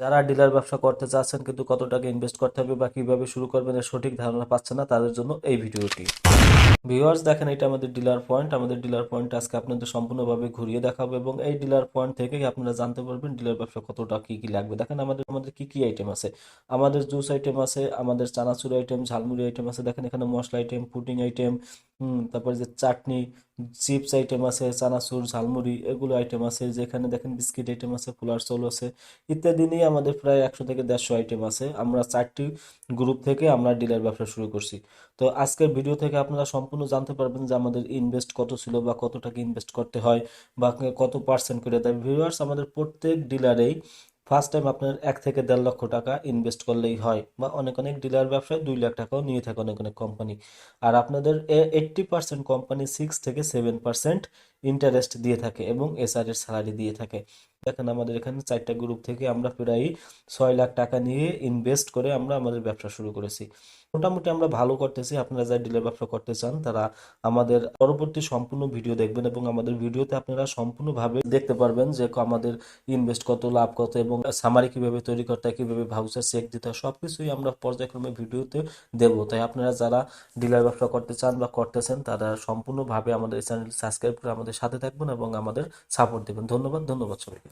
যারা ডিলার ব্যবসা করতে চাচ্ছেন কিন্তু কত টাকা ইনভেস্ট করতে হবে বা কীভাবে শুরু করবেন এর সঠিক ধারণা পাচ্ছেন না, তাদের জন্য এই ভিডিওটি। ভিউয়ার্স দেখেন, এটা আমাদের ডিলার পয়েন্ট আমাদের ডিলার পয়েন্ট আজকে আপনাদের সম্পূর্ণভাবে ঘুরিয়ে দেখাবো এবং এই ডিলার পয়েন্ট থেকেই আপনারা জানতে পারবেন ডিলার ব্যবসা কতটা কি কি লাগবে। দেখেন, আমাদের আমাদের কি কি আইটেম আছে? আমাদের জুস আইটেম আছে, আমাদের চানাচুর আইটেম ঝালমুড়ি আইটেম আছে। দেখেন, এখানে মশলা আইটেম পুডিং আইটেম তারপরে যে চাটনি, চিপস আইটেম আছে, চানাচুর, ঝালমুড়ি, এগুলো আইটেম আছে। যেখানে দেখেন বিস্কিট আইটেম আছে পোলার চৌল আছে। ইত্যাদি নিয়ে আমাদের প্রায় একশো থেকে দেড়শো আইটেম আছে। আমরা চারটি গ্রুপ থেকে আমরা ডিলার ব্যবসা শুরু করছি। তো আজকের ভিডিও থেকে আপনারা সম্পূর্ণ জানতে পারবেন যে আমাদের ইনভেস্ট কত ছিল বা কত টাকা ইনভেস্ট করতে হয় বা কত পার্সেন্ট করে দেয়। ভিউয়ার্স আমাদের প্রত্যেক ডিলারেই ফার্স্ট টাইম আপনার এক থেকে দেড় লক্ষ টাকা ইনভেস্ট করলেই হয় বা অনেক অনেক ডিলার ব্যবসায় দুই লাখ টাকাও নিয়ে থাকে অনেক অনেক কোম্পানি আর আপনাদের এইট্টি পার্সেন্ট কোম্পানি সিক্স থেকে সেভেন পার্সেন্ট ইন্টারেস্ট দিয়ে থাকে এবং এসআর এর স্যালারি দিয়ে থাকে। দেখেন আমাদের এখানে চারটা গ্রুপ থেকে আমরা প্রায় ছয় লাখ টাকা নিয়ে ইনভেস্ট করে আমরা আমাদের ব্যবসা শুরু করেছি। মোটামুটি আমরা ভালো করতেছি। আপনারা যারা ডিলার ব্যবসা করতে চান, তারা আমাদের পরবর্তী সম্পূর্ণ ভিডিও দেখবেন এবং আমাদের ভিডিওতে আপনারা সম্পূর্ণভাবে দেখতে পারবেন যে আমাদের ইনভেস্ট কত, লাভ কত এবং সামারি কীভাবে তৈরি করতে হয় কীভাবে ভাউচার চেক দিতে হয় সব কিছুই আমরা পর্যায়ক্রমে ভিডিওতে দেব। তাই আপনারা যারা ডিলার ব্যবসা করতে চান বা করতেছেন, তারা সম্পূর্ণভাবে আমাদের চ্যানেল সাবস্ক্রাইব করে আমাদের সাথে থাকবেন এবং আমাদের সাপোর্ট দেবেন। ধন্যবাদ ধন্যবাদ সবাইকে।